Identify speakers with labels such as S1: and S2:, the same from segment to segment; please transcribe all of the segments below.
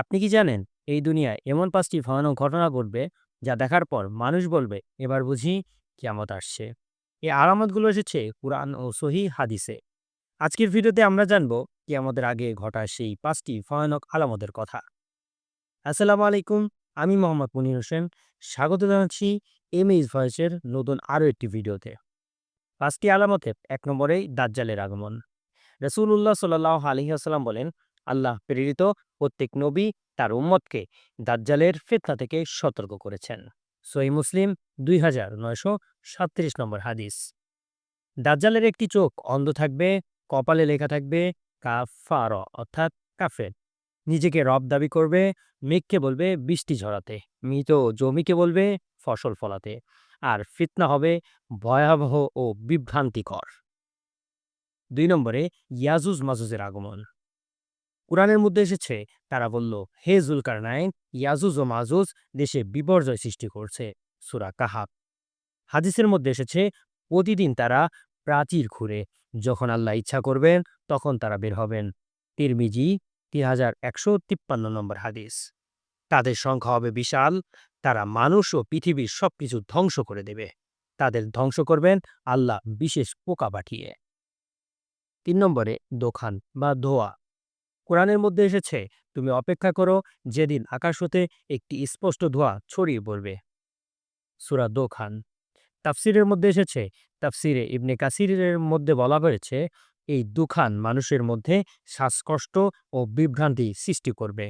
S1: আপনি কি জানেন, এই দুনিয়ায় এমন পাঁচটি ভয়ানক ঘটনা ঘটবে যা দেখার পর মানুষ বলবে, এবার বুঝি কিয়ামত আসছে এই আলামতগুলো এসেছে কুরআন ও সহি হাদিসে। আজকের ভিডিওতে আমরা জানব, কিয়ামতের আগে ঘটা সেই পাঁচটি ভয়ানক আলামতের কথা। আসসালামু আলাইকুম, আমি মোহাম্মদ মুনির হোসেন। স্বাগত জানাচ্ছি এম এইচ ভয়েসের নতুন আরও একটি ভিডিওতে। পাঁচটি আলামতের এক নম্বরেই দাজ্জালের আগমন। রসুল্লাহ সাল্লাহ আলহিহাস্লাম বলেন আল্লাহ প্রেরিত প্রত্যেক নবী তার উম্মতকে দাজ্জালের ফেতনা থেকে সতর্ক করেছেন। সই মুসলিম দুই হাজার নয়শো সাতত্রিশ নম্বর হাদিস। দাজ্জালের একটি চোখ অন্ধ থাকবে, কপালে লেখা থাকবে কাফার অর্থাৎ কাফের। নিজেকে রব দাবি করবে, মেঘকে বলবে বৃষ্টি ঝরাতে, মৃত জমিকে বলবে ফসল ফলাতে, আর ফিতনা হবে ভয়াবহ ও বিভ্রান্তিকর। দুই নম্বরে ইয়াজুজ মাজুজের আগমন। কোরআনের মধ্যে এসেছে, তারা বলল, হে জুলকার নাইন ইয়াজুজ ও মাজুজ দেশে বিপর্যয় সৃষ্টি করছে। সুরা কাহাব হাদিসের মধ্যে এসেছে, প্রতিদিন তারা প্রাচীর ঘুরে যখন আল্লাহ ইচ্ছা করবেন, তখন তারা বের হবেন। তিরমিজি, তিন হাজার একশো তিপ্পান্ন নম্বর হাদিস। তাদের সংখ্যা হবে বিশাল, তারা মানুষ ও পৃথিবীর সবকিছু ধ্বংস করে দেবে। তাদের ধ্বংস করবেন আল্লাহ বিশেষ পোকা পাঠিয়ে। তিন নম্বরে দোখান বা ধোয়া। কোরআনের মধ্যে এসেছে, তুমি অপেক্ষা করো, যেদিন আকাশ হতে একটি স্পষ্ট ধোঁয়া ছড়িয়ে পড়বে। সুরা দো খান তাফসিরের মধ্যে এসেছে, তাফসিরে ইবনে কাসিরের মধ্যে বলা হয়েছে, এই দুখান মানুষের মধ্যে শ্বাসকষ্ট ও বিভ্রান্তি সৃষ্টি করবে।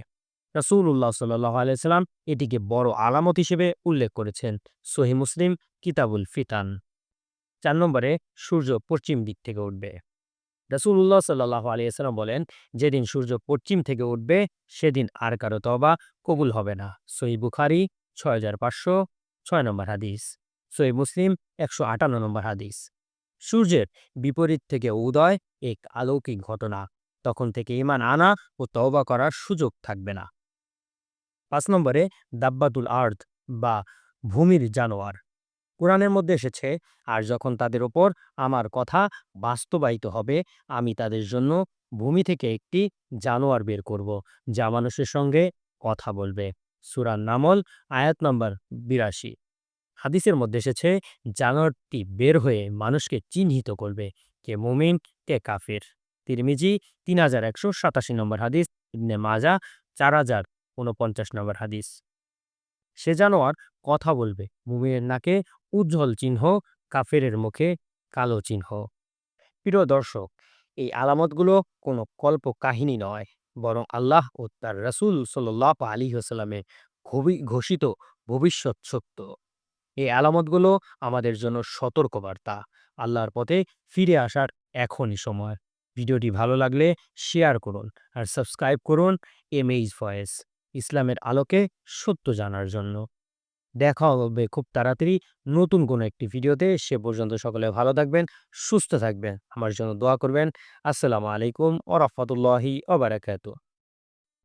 S1: রাসুল্লাহ সাল্লাহ আলাইসাল্লাম এটিকে বড় আলামত হিসেবে উল্লেখ করেছেন সহি মুসলিম কিতাবুল ফিতান। চার নম্বরে সূর্য পশ্চিম দিক থেকে উঠবে। রাসুল্লাহ সাল্লাহ আলিয়াল্লাম বলেন, যেদিন সূর্য পশ্চিম থেকে উঠবে, সেদিন আর কারও তবা কবুল হবে না। সই বুখারি, ছয় হাজার পাঁচশো ছয় নম্বর হাদিস। সই মুসলিম, একশো আটান্ন নম্বর হাদিস। সূর্যের বিপরীত থেকে উদয় এক আলৌকিক ঘটনা। তখন থেকে ইমান আনা ও তওবা করার সুযোগ থাকবে না। পাঁচ নম্বরে, দাব্বাতুল আর্থ বা ভূমির জানোয়ার। কোরআনের মধ্যে এসেছে, আর যখন তাদের ওপর আমার কথা বাস্তবায়িত হবে, আমি তাদের জন্য ভূমি থেকে একটি জানোয়ার বের করব, যা মানুষের সঙ্গে কথা বলবে। সুরান নামল আয়াত নম্বর বিরাশি। হাদিসের মধ্যে এসেছে, জানোয়ারটি বের হয়ে মানুষকে চিহ্নিত করবে, কে মুমিন, কে কাফের। তিরমিজি, তিন হাজার একশো সাতাশি নম্বর হাদিস, ইবনে মাজা, চার হাজার উনপঞ্চাশ নম্বর হাদিস। সে জানোয়ার কথা বলবে, মুমিনের নাকে উজ্জ্বল চিহ্ন, কাফেরের মুখে কালো চিহ্ন। প্রিয় দর্শক, এই আলামতগুলো কোনো কল্প কাহিনী নয়, বরং আল্লাহ ও তার রাসুল সাল্লাহ আলী হাসালামে ঘোষিত ভবিষ্যৎ সত্য এই আলামতগুলো আমাদের জন্য সতর্কবার্তা, আল্লাহর পথে ফিরে আসার এখনই সময়। ভিডিওটি ভালো লাগলে শেয়ার করুন আর সাবস্ক্রাইব করুন এম এইচ ভয়েস, ইসলামের আলোকে সত্য জানার জন্য। দেখা হবে। খুব তাড়াতাড়ি নতুন কোনো একটি ভিডিওতে। সে পর্যন্ত সকলে ভালো থাকবেন, সুস্থ থাকবেন। আমার জন্য দোয়া করবেন। আসসালামু আলাইকুম ও রহমতুল্লাহি ওবরাকাতু